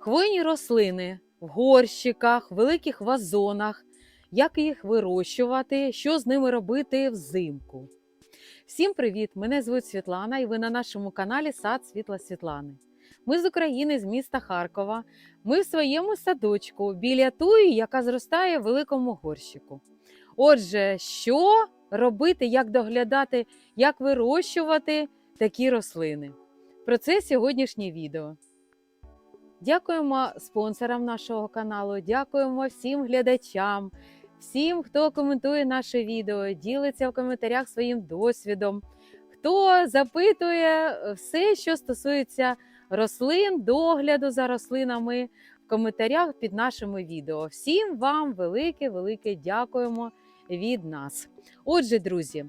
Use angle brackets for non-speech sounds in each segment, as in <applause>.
Хвойні рослини в горщиках, великих вазонах, як їх вирощувати, що з ними робити взимку. Всім привіт! Мене звуть Світлана, і ви на нашому каналі Сад Світла Світлани. Ми з України, з міста Харкова. Ми в своєму садочку біля туї, яка зростає в великому горщику. Отже, що робити, як доглядати, як вирощувати такі рослини? Про це сьогоднішнє відео. Дякуємо спонсорам нашого каналу, дякуємо всім глядачам, всім, хто коментує наше відео, ділиться в коментарях своїм досвідом, хто запитує все, що стосується рослин, догляду за рослинами в коментарях під нашими відео. Всім вам велике-велике дякуємо від нас. Отже, друзі,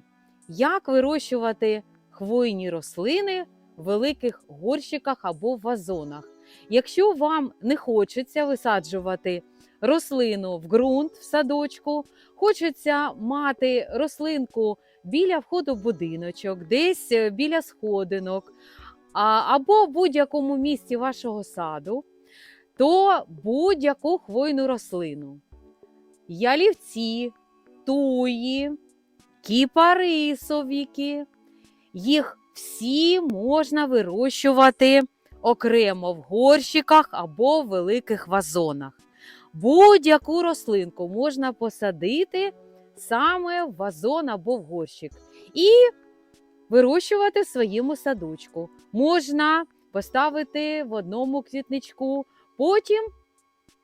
як вирощувати хвойні рослини в великих горщиках або вазонах? Якщо вам не хочеться висаджувати рослину в ґрунт в садочку, хочеться мати рослинку біля входу в будиночок, десь е, біля сходинок, або в будь-якому місці вашого саду, то будь-яку хвойну рослину. Ялівці, туї, кіпарисовіки, їх всі можна вирощувати окремо в горщиках або в великих вазонах. Будь-яку рослинку можна посадити саме в вазон або в горщик і вирощувати в своєму садочку. Можна поставити в одному квітничку, потім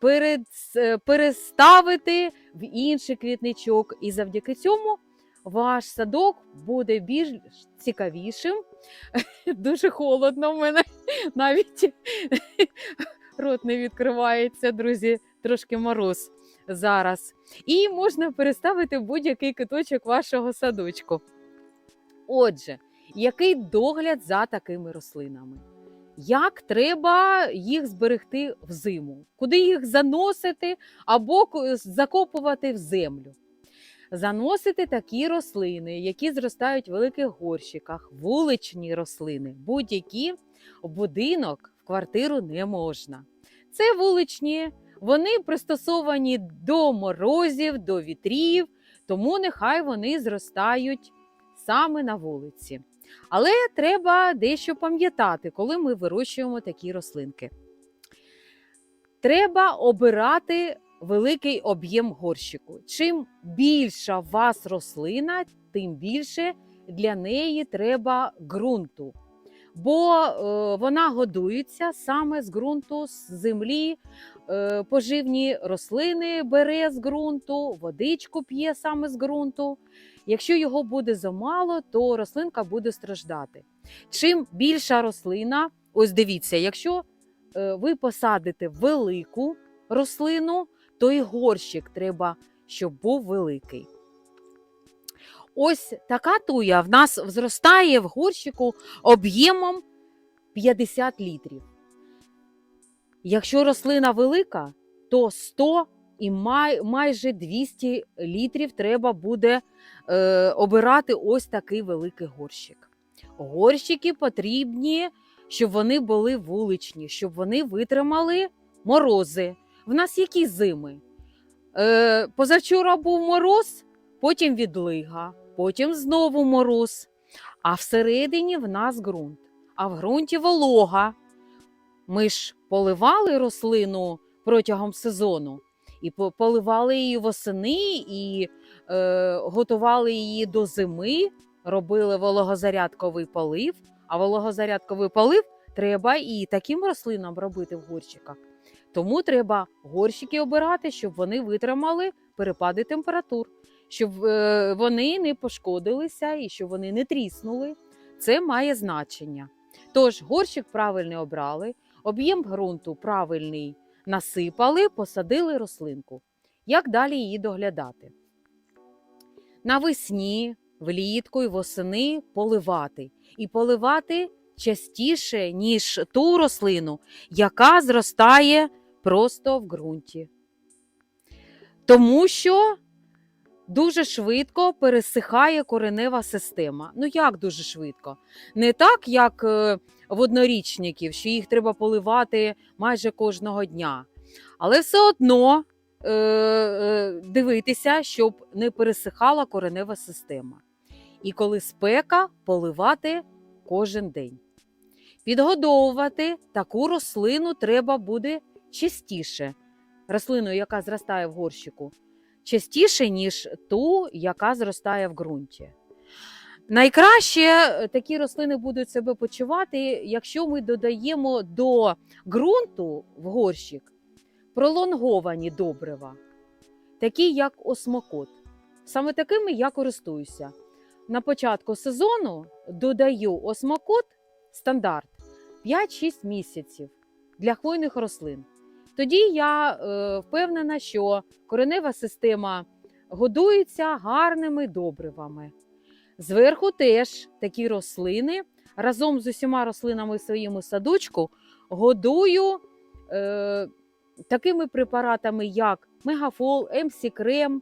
е, переставити в інший квітничок. І завдяки цьому ваш садок буде більш цікавішим. <laughs> Дуже холодно в мене <laughs> навіть <laughs> рот не відкривається, друзі, трошки мороз зараз. І можна переставити будь-який киточок вашого садочку. Отже, який догляд за такими рослинами? Як треба їх зберегти в зиму? Куди їх заносити або закопувати в землю? Заносити такі рослини, які зростають в великих горщиках, вуличні рослини, будь-які в будинок в квартиру не можна. Це вуличні, вони пристосовані до морозів, до вітрів, тому нехай вони зростають саме на вулиці. Але треба дещо пам'ятати, коли ми вирощуємо такі рослинки. Треба обирати великий об'єм горщику. Чим більша у вас рослина, тим більше для неї треба ґрунту. Бо е, вона годується саме з ґрунту, з землі, е, поживні рослини бере з ґрунту, водичку п'є саме з ґрунту. Якщо його буде замало, то рослинка буде страждати. Чим більша рослина, ось дивіться, якщо е, ви посадите велику рослину, то і горщик треба, щоб був великий. Ось така туя в нас зростає в горщику об'ємом 50 літрів. Якщо рослина велика, то 100 і май, майже 200 літрів треба буде е, обирати ось такий великий горщик. Горщики потрібні, щоб вони були вуличні, щоб вони витримали морози. В нас які зими? Е, позавчора був мороз, потім відлига, потім знову мороз. А всередині в нас ґрунт, а в ґрунті волога. Ми ж поливали рослину протягом сезону, і поливали її восени, і е, готували її до зими, робили вологозарядковий полив. А вологозарядковий полив треба і таким рослинам робити в горщиках. Тому треба горщики обирати, щоб вони витримали перепади температур, щоб е, вони не пошкодилися і щоб вони не тріснули. Це має значення. Тож горщик правильний обрали, об'єм ґрунту правильний насипали, посадили рослинку. Як далі її доглядати? Навесні, влітку і восени поливати. І поливати частіше, ніж ту рослину, яка зростає просто в ґрунті. Тому що дуже швидко пересихає коренева система. Ну як дуже швидко? Не так, як е, в однорічників, що їх треба поливати майже кожного дня. Але все одно е, е, дивитися, щоб не пересихала коренева система. І коли спека, поливати кожен день. Підгодовувати таку рослину треба буде частіше. Рослину, яка зростає в горщику, частіше, ніж ту, яка зростає в ґрунті. Найкраще е, такі рослини будуть себе почувати, якщо ми додаємо до ґрунту в горщик пролонговані добрива, такі як осмокот. Саме такими я користуюся. На початку сезону додаю осмокот стандарт 5-6 місяців для хвойних рослин. Тоді я е, впевнена, що коренева система годується гарними добривами. Зверху теж такі рослини разом з усіма рослинами в своєму садочку годую е, такими препаратами, як мегафол, МС-крем,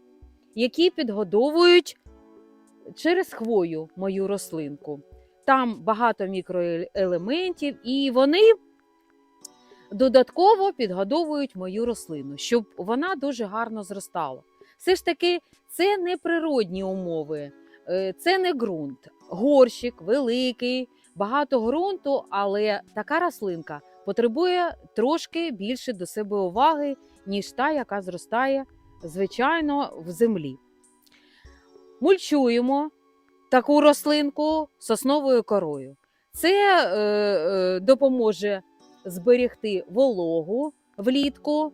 які підгодовують через хвою мою рослинку. Там багато мікроелементів, і вони додатково підгодовують мою рослину, щоб вона дуже гарно зростала. Все ж таки, це не природні умови, е, це не ґрунт. Горщик великий, багато ґрунту, але така рослинка потребує трошки більше до себе уваги, ніж та, яка зростає, звичайно, в землі. Мульчуємо таку рослинку сосновою корою. Це е, е, допоможе зберегти вологу влітку,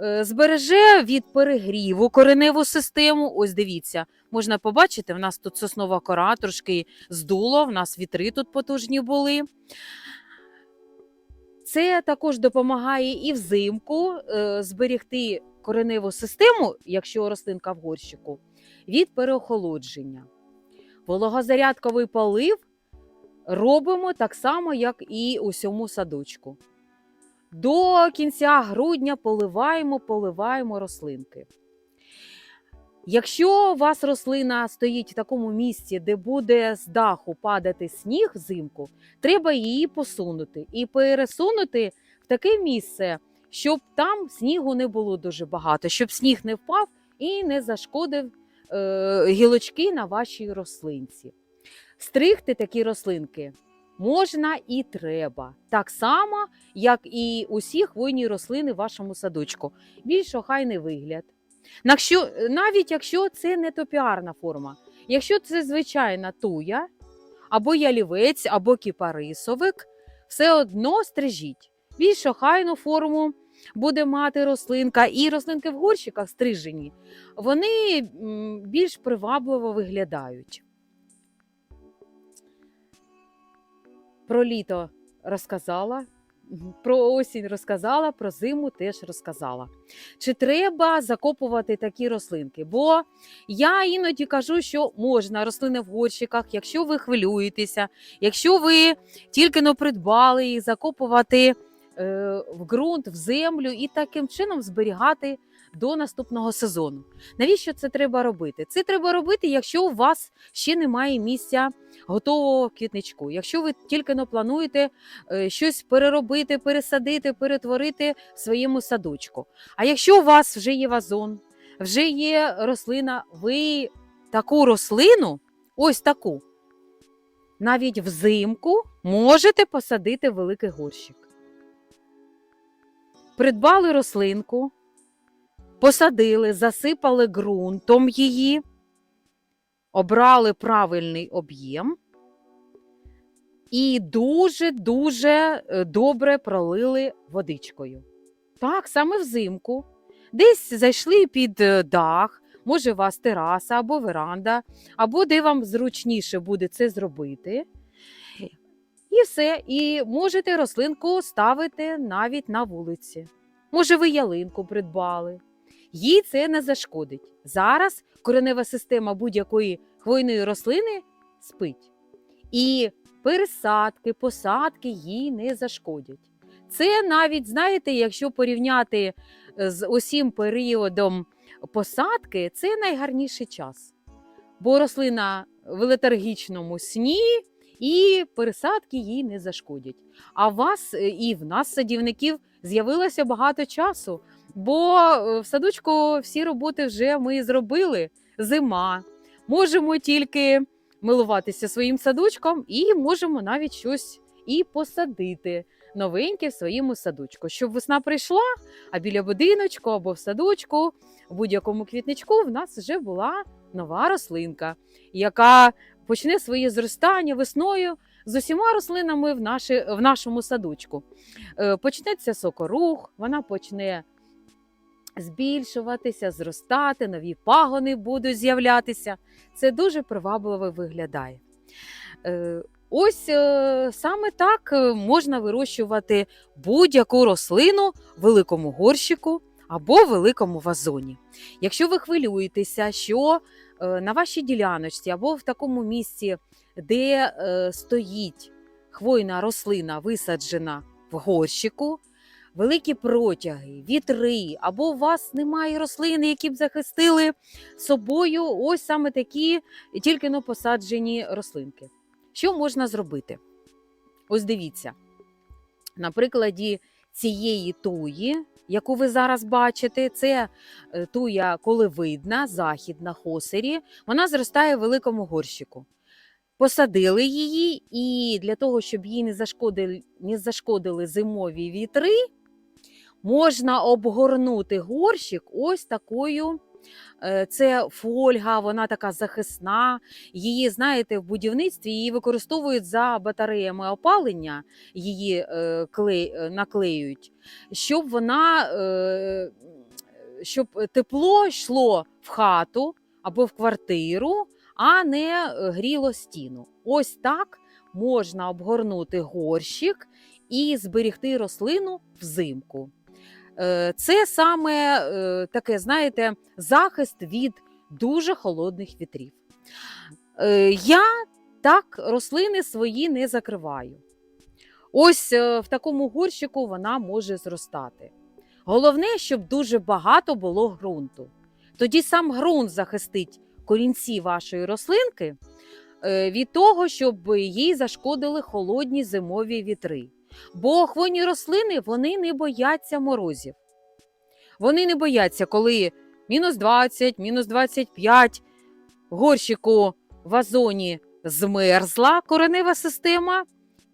е, збереже від перегріву кореневу систему. Ось дивіться, можна побачити, в нас тут соснова кора трошки здуло, в нас вітри тут потужні були. Це також допомагає і взимку е, зберегти кореневу систему, якщо рослинка в горщику, від переохолодження. Вологозарядковий полив робимо так само, як і у сьому садочку. До кінця грудня поливаємо, поливаємо рослинки. Якщо у вас рослина стоїть в такому місці, де буде з даху падати сніг взимку, треба її посунути і пересунути в таке місце, щоб там снігу не було дуже багато, щоб сніг не впав і не зашкодив е, гілочки на вашій рослинці. Стригти такі рослинки можна і треба. Так само, як і усі хвойні рослини в вашому садочку. Більш охайний вигляд. Навіть якщо це не топіарна форма, якщо це звичайна туя, або ялівець, або кіпарисовик, все одно стрижіть. Більш охайну форму буде мати рослинка, і рослинки в горщиках стрижені, вони більш привабливо виглядають. Про літо розказала, про осінь розказала, про зиму теж розказала. Чи треба закопувати такі рослинки? Бо я іноді кажу, що можна рослини в горщиках, якщо ви хвилюєтеся, якщо ви тільки но придбали їх, закопувати е, в ґрунт, в землю і таким чином зберігати до наступного сезону. Навіщо це треба робити? Це треба робити, якщо у вас ще немає місця готового квітничку. Якщо ви тільки но плануєте е, щось переробити, пересадити, перетворити в своєму садочку. А якщо у вас вже є вазон, вже є рослина, ви таку рослину, ось таку, навіть взимку можете посадити великий горщик. Придбали рослинку, посадили, засипали ґрунтом її, обрали правильний об'єм і дуже-дуже е, добре пролили водичкою. Так, саме взимку. Десь зайшли під е, дах, може, у вас тераса або веранда, або де вам зручніше буде це зробити. І все. І можете рослинку ставити навіть на вулиці. Може, ви ялинку придбали. Їй це не зашкодить. Зараз коренева система будь-якої хвойної рослини спить. І пересадки, посадки їй не зашкодять. Це навіть, знаєте, якщо порівняти з усім періодом посадки це найгарніший час, бо рослина в летаргічному сні і пересадки їй не зашкодять. А в вас е, і в нас, садівників, з'явилося багато часу, бо е, в садочку всі роботи вже ми зробили. Зима. Можемо тільки милуватися своїм садочком і можемо навіть щось і посадити новеньке в своєму садочку. Щоб весна прийшла, а біля будиночку або в садочку, в будь-якому квітничку в нас вже була нова рослинка, яка почне своє зростання весною з усіма рослинами в, наші, в нашому садочку. Е, Почнеться сокорух, вона почне збільшуватися, зростати, нові пагони будуть з'являтися. Це дуже привабливо виглядає. Е, Ось е, саме так е, можна вирощувати будь-яку рослину в великому горщику або великому вазоні. Якщо ви хвилюєтеся, що на вашій діляночці або в такому місці, де стоїть хвойна рослина, висаджена в горщику, великі протяги, вітри, або у вас немає рослини, які б захистили собою ось саме такі тільки но посаджені рослинки. Що можна зробити? Ось дивіться, на прикладі цієї туї, яку ви зараз бачите, це е, туя колевидна, західна хосері, вона зростає в великому горщику. Посадили її, і для того, щоб їй не зашкодили, не зашкодили зимові вітри, можна обгорнути горщик ось такою. е, Це фольга, вона така захисна. Її, знаєте, в будівництві її використовують за батареями опалення, її е, клей, е, наклеюють, щоб вона, щоб тепло йшло в хату або в квартиру, а не гріло стіну. Ось так можна обгорнути горщик і зберегти рослину взимку. Е, Це саме е, таке, знаєте, захист від дуже холодних вітрів. Е, Я так рослини свої не закриваю. Ось в такому горщику вона може зростати. Головне, щоб дуже багато було ґрунту. Тоді сам ґрунт захистить корінці вашої рослинки від того, щоб їй зашкодили холодні зимові вітри. Бо хвойні рослини вони не бояться морозів. Вони не бояться, коли мінус 20, мінус 25 горщику в вазоні змерзла коренева система,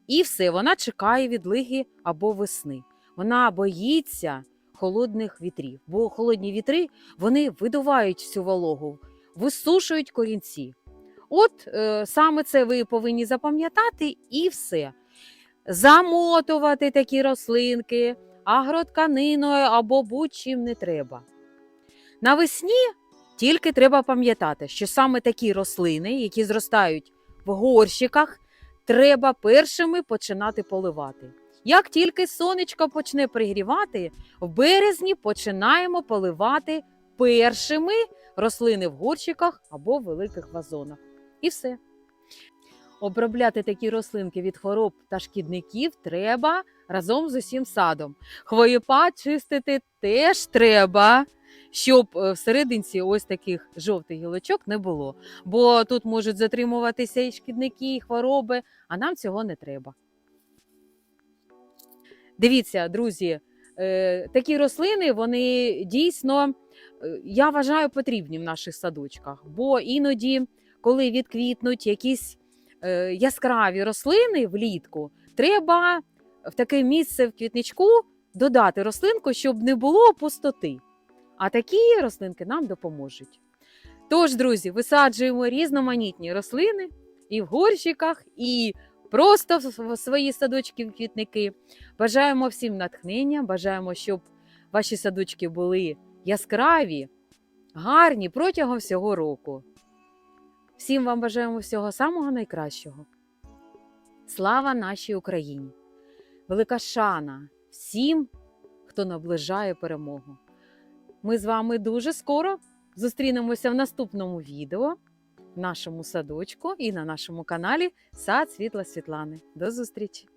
і все, вона чекає відлиги або весни. Вона боїться холодних вітрів, бо холодні вітри вони видувають всю вологу, висушують корінці. От е, саме це ви повинні запам'ятати і все. Замотувати такі рослинки агротканиною або будь-чим не треба. Навесні тільки треба пам'ятати, що саме такі рослини, які зростають в горщиках, треба першими починати поливати. Як тільки сонечко почне пригрівати, в березні починаємо поливати першими рослини в горщиках або в великих вазонах. І все. Обробляти такі рослинки від хвороб та шкідників треба разом з усім садом. Хвоєпад чистити теж треба, щоб е, всерединці ось таких жовтих гілочок не було. Бо тут можуть затримуватися і шкідники, і хвороби, а нам цього не треба. Дивіться, друзі, е, такі рослини вони дійсно, е, я вважаю, потрібні в наших садочках, бо іноді, коли відквітнуть якісь яскраві рослини влітку, треба в таке місце в квітничку додати рослинку, щоб не було пустоти. А такі рослинки нам допоможуть. Тож, друзі, висаджуємо різноманітні рослини і в горщиках, і просто в свої садочки квітники. Бажаємо всім натхнення, бажаємо, щоб ваші садочки були яскраві, гарні протягом всього року. Всім вам бажаємо всього самого найкращого. Слава нашій Україні! Велика шана всім, хто наближає перемогу. Ми з вами дуже скоро зустрінемося в наступному відео в нашому садочку і на нашому каналі Сад Світла Світлани. До зустрічі!